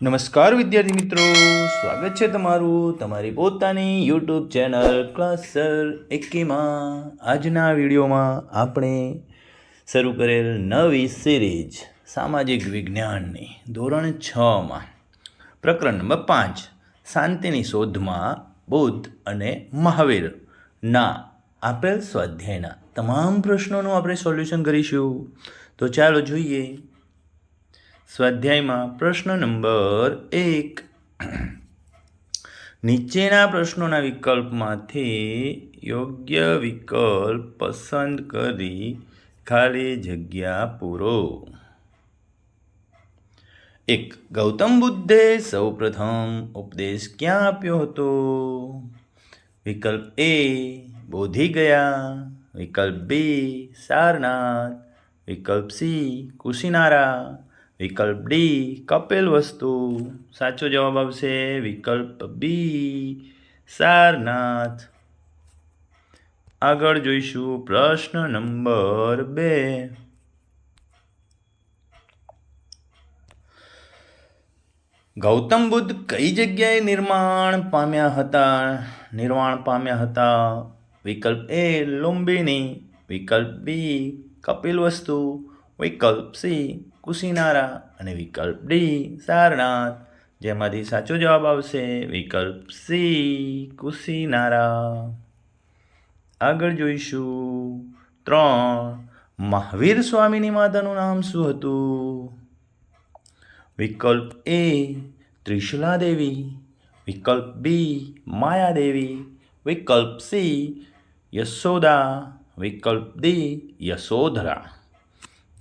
નમસ્કાર વિદ્યાર્થી મિત્રો, સ્વાગત છે તમારું તમારી પોતાની યુટ્યુબ ચેનલ ક્લાસર એકીમાં. આજના વિડીયોમાં આપણે શરૂ કરેલ નવી સિરીઝ સામાજિક વિજ્ઞાનની, ધોરણ છમાં. પ્રકરણ નંબર પાંચ, શાંતિની શોધમાં બુદ્ધ અને મહાવીરના આપેલ સ્વાધ્યાયના તમામ પ્રશ્નોનું આપણે સોલ્યુશન કરીશું. તો ચાલો જોઈએ. સ્વાધ્યાયમાં પ્રશ્ન નંબર એક. નીચેના પ્રશ્નોના વિકલ્પમાંથી યોગ્ય વિકલ્પ પસંદ કરી ખાલી જગ્યા પૂરો. એક, ગૌતમ બુદ્ધે સૌપ્રથમ ઉપદેશ ક્યાં આપ્યો હતો? વિકલ્પ એ, બોધી ગયા. વિકલ્પ બી, સારનાથ. વિકલ્પ સી, કુશીનારા. વિકલ્પ ડી, કપિલ વસ્તુ. સાચો જવાબ આવશે વિકલ્પ બી, સારનાથ. આગળ જોઈશું પ્રશ્ન નંબર બે. ગૌતમ બુદ્ધ કઈ જગ્યાએ નિર્માણ પામ્યા હતા? નિર્વાણ પામ્યા હતા? વિકલ્પ એ લુંબિની વિકલ્પ બી, કપિલ વસ્તુ. વિકલ્પ સી કુશીનારા અને વિકલ્પ ડી, સારનાથ. જેમાંથી સાચો જવાબ આવશે વિકલ્પ સી, કુશીનારા. આગળ જોઈશું. ત્રણ, મહાવીર સ્વામીની માતાનું નામ શું હતું? વિકલ્પ એ, ત્રિશુલા દેવી. વિકલ્પ બી માયાદેવી વિકલ્પ સી, યશોદા. વિકલ્પ ડી, યશોધરા.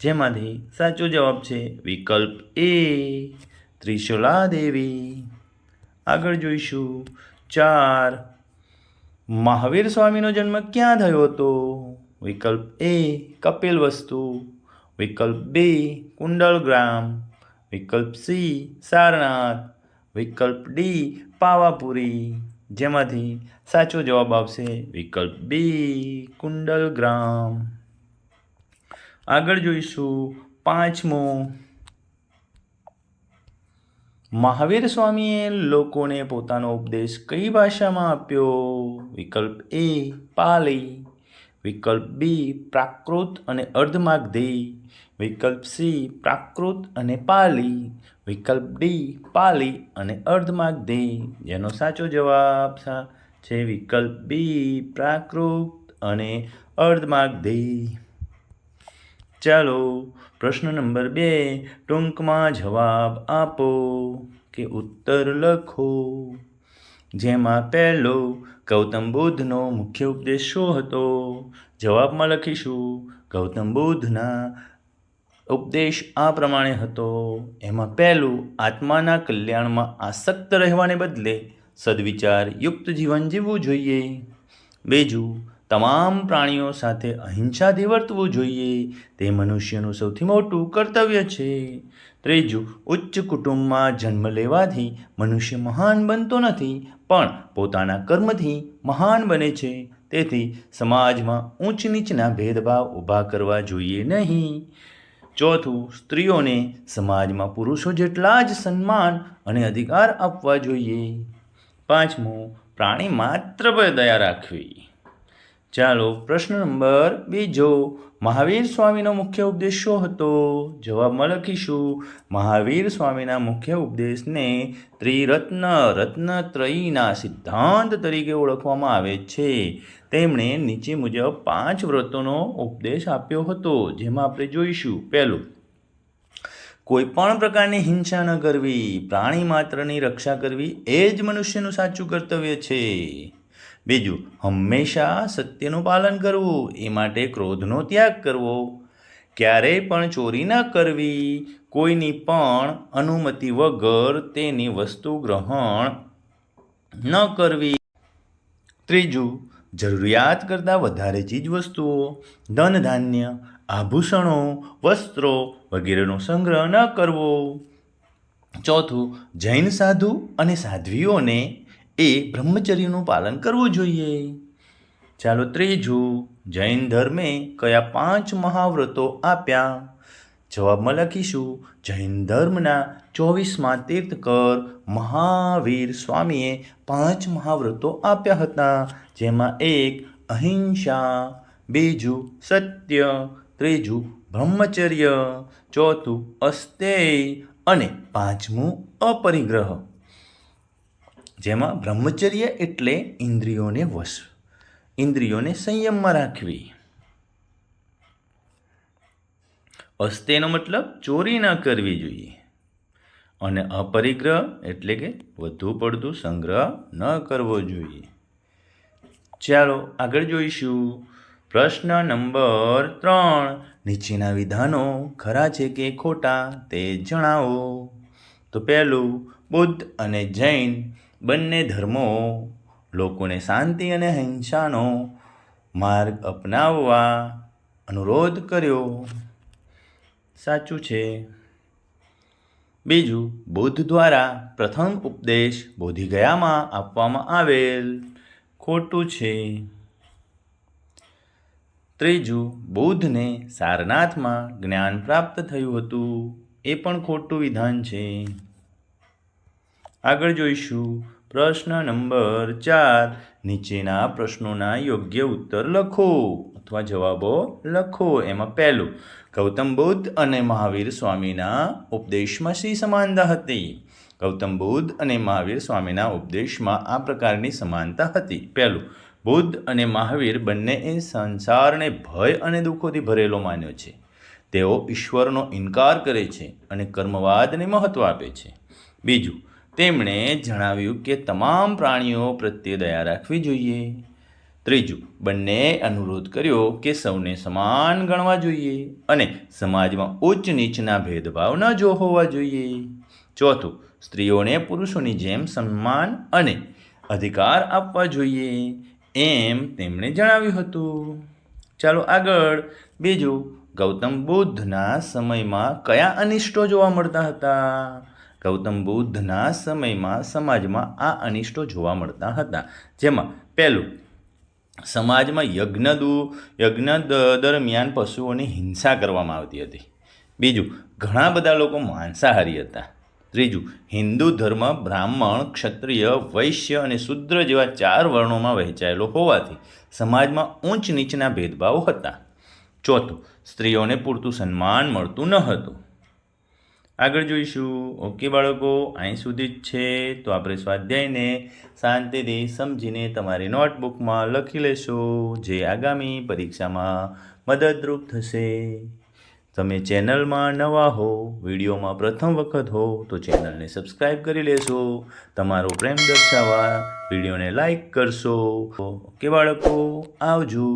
જેમાંથી સાચો જવાબ છે વિકલ્પ એ ત્રિશુલા દેવી આગળ જોઈશું. ચાર, મહાવીર સ્વામીનો જન્મ ક્યાં થયો હતો? વિકલ્પ એ, કપિલ વસ્તુ. વિકલ્પ બી કુંડલગ્રામ વિકલ્પ સી, સારનાથ. વિકલ્પ ડી, પાવાપુરી. જેમાંથી સાચો જવાબ આવશે વિકલ્પ બી કુંડલગ્રામ આગળ જોઈશું પાંચમો. મહાવીર સ્વામીએ લોકોને પોતાનો ઉપદેશ કઈ ભાષામાં આપ્યો? વિકલ્પ એ, પાલી. વિકલ્પ બી, પ્રાકૃત અને અર્ધમાગધી વિકલ્પ સી, પ્રાકૃત અને પાલી. વિકલ્પ ડી, પાલી અને અર્ધમાગધી જેનો સાચો જવાબ છે વિકલ્પ બી, પ્રાકૃત અને અર્ધમાગધી ચાલો પ્રશ્ન નંબર બે, ટૂંકમાં જવાબ આપો કે ઉત્તર લખો. જેમાં પહેલો, ગૌતમ બુદ્ધનો મુખ્ય ઉપદેશ શું હતો? જવાબમાં લખીશું, ગૌતમ બુદ્ધના ઉપદેશ આ પ્રમાણે હતો. એમાં પહેલું, આત્માના કલ્યાણમાં આસક્ત રહેવાને બદલે સદવિચાર યુક્ત જીવન જીવવું જોઈએ. બીજું તમામ પ્રાણીઓ સાથે અહિંસાથી વર્તવું જોઈએ. તે મનુષ્યનું સૌથી મોટું કર્તવ્ય છે. ત્રીજું, ઉચ્ચ કુટુંબમાં જન્મ લેવાથી મનુષ્ય મહાન બનતો નથી, પણ પોતાના કર્મથી મહાન બને છે. તેથી સમાજમાં ઊંચ નીચના ભેદભાવ ઊભા કરવા જોઈએ નહીં. ચોથું, સ્ત્રીઓને સમાજમાં પુરુષો જેટલા જ સન્માન અને અધિકાર આપવા જોઈએ. પાંચમું, પ્રાણી માત્ર પર દયા રાખવી. ચાલો પ્રશ્ન નંબર બીજો મહાવીર સ્વામીનો મુખ્ય ઉપદેશ શું હતો? જવાબમાં લખીશું, મહાવીર સ્વામીના મુખ્ય ઉપદેશને ત્રિરત્ન રત્નત્રયીના સિદ્ધાંત તરીકે ઓળખવામાં આવે છે. તેમણે નીચે મુજબ પાંચ વ્રતોનો ઉપદેશ આપ્યો હતો, જેમાં આપણે જોઈશું. પહેલું, કોઈ પણ પ્રકારની હિંસા ન કરવી, પ્રાણી માત્રની રક્ષા કરવી એ જ મનુષ્યનું સાચું કર્તવ્ય છે. બીજું, હંમેશા સત્યનું પાલન કરવું, એ માટે ક્રોધનો ત્યાગ કરવો. ક્યારેય પણ ચોરી ન કરવી, કોઈની પણ અનુમતિ વગર તેની વસ્તુ ગ્રહણ ન કરવી. ત્રીજું, જરૂરિયાત કરતાં વધારે ચીજ વસ્તુઓ, ધન ધાન્ય, આભૂષણો, વસ્ત્રો વગેરેનો સંગ્રહ ન કરવો. ચોથું, જૈન સાધુ અને સાધ્વીઓને એ બ્રહ્મચર્યનું પાલન કરવું જોઈએ. ચાલો ત્રીજું, જૈન ધર્મે કયા પાંચ મહાવ્રતો આપ્યા? જવાબમાં લખીશું, જૈન ધર્મના ચોવીસમાં તીર્થકર મહાવીર સ્વામીએ પાંચ મહાવ્રતો આપ્યા હતા, જેમાં એક અહિંસા, બીજું સત્ય, ત્રીજું બ્રહ્મચર્ય, ચોથું અસ્તેય અને પાંચમું અપરિગ્રહ. જેમાં બ્રહ્મચર્ય એટલે ઇન્દ્રિયોને વશ, ઇન્દ્રિયોને સંયમમાં રાખવી. અસ્તેનો મતલબ ચોરી ન કરવી જોઈએ. અને અપરિગ્રહ એટલે કે વધુ પડતું સંગ્રહ ન કરવો જોઈએ. ચાલો આગળ જોઈશું. પ્રશ્ન નંબર ત્રણ. નીચેના વિધાનો ખરા છે કે ખોટા તે જણાવો. તો પહેલું બુદ્ધ અને જૈન બંને ધર્મો, લોકોને શાંતિ અને અહિંસાનો માર્ગ અપનાવવા અનુરોધ કર્યો. સાચું છે. બીજું, બુદ્ધ દ્વારા પ્રથમ ઉપદેશ બોધિગયામાં આપવામાં આવેલ. ખોટું છે. ત્રીજું, બુદ્ધને સારનાથમાં જ્ઞાન પ્રાપ્ત થયું હતું. એ પણ ખોટું વિધાન છે. આગળ જોઈશું. પ્રશ્ન નંબર ચાર. નીચેના પ્રશ્નોના યોગ્ય ઉત્તર લખો અથવા જવાબો લખો. એમાં પહેલું, ગૌતમ બુદ્ધ અને મહાવીર સ્વામીના ઉપદેશમાં શી સમાનતા હતી? ગૌતમ બુદ્ધ અને મહાવીર સ્વામીના ઉપદેશમાં આ પ્રકારની સમાનતા હતી. પહેલું, બુદ્ધ અને મહાવીર બંનેએ સંસારને ભય અને દુઃખોથી ભરેલો માન્યો છે. તેઓ ઈશ્વરનો ઇનકાર કરે છે અને કર્મવાદને મહત્ત્વ આપે છે. બીજું તેમણે જણાવ્યું કે તમામ પ્રાણીઓ પ્રત્યે દયા રાખવી જોઈએ. ત્રીજું બંનેએ અનુરોધ કર્યો કે સૌને સમાન ગણવા જોઈએ અને સમાજમાં ઉચ્ચ નીચના ભેદભાવ ન જો હોવા જોઈએ. ચોથું, સ્ત્રીઓને પુરુષોની જેમ સન્માન અને અધિકાર આપવા જોઈએ એમ તેમણે જણાવ્યું હતું. ચાલો આગળ, બીજું, ગૌતમ બુદ્ધના સમયમાં કયા અનિષ્ટો જોવા મળતા હતા? ગૌતમ બુદ્ધના સમયમાં સમાજમાં આ અનિષ્ટો જોવા મળતા હતા. જેમાં પહેલું, સમાજમાં યજ્ઞ દુ, યજ્ઞ દરમિયાન પશુઓની હિંસા કરવામાં આવતી હતી. બીજું, ઘણા બધા લોકો માંસાહારી હતા. ત્રીજું, હિન્દુ ધર્મ બ્રાહ્મણ, ક્ષત્રિય, વૈશ્ય અને શુદ્ર જેવા ચાર વર્ણોમાં વહેંચાયેલો હોવાથી સમાજમાં ઊંચ નીચના ભેદભાવ હતા. ચોથું, સ્ત્રીઓને પૂરતું સન્માન મળતું ન હતું. આગળ જોઈશું. ઓકે બાળકો, અહીં સુધી જ છે. તો આપણે સ્વાધ્યાયને શાંતિથી સમજીને તમારી નોટબુકમાં લખી લેશો, જે આગામી પરીક્ષામાં મદદરૂપ થશે. તમે ચેનલમાં નવા હો, વિડીયોમાં પ્રથમ વખત હો, તો ચેનલને સબસ્ક્રાઈબ કરી લેશો. તમારો પ્રેમ દર્શાવવા વિડીયોને લાઈક કરશો. ઓકે બાળકો, આવજો.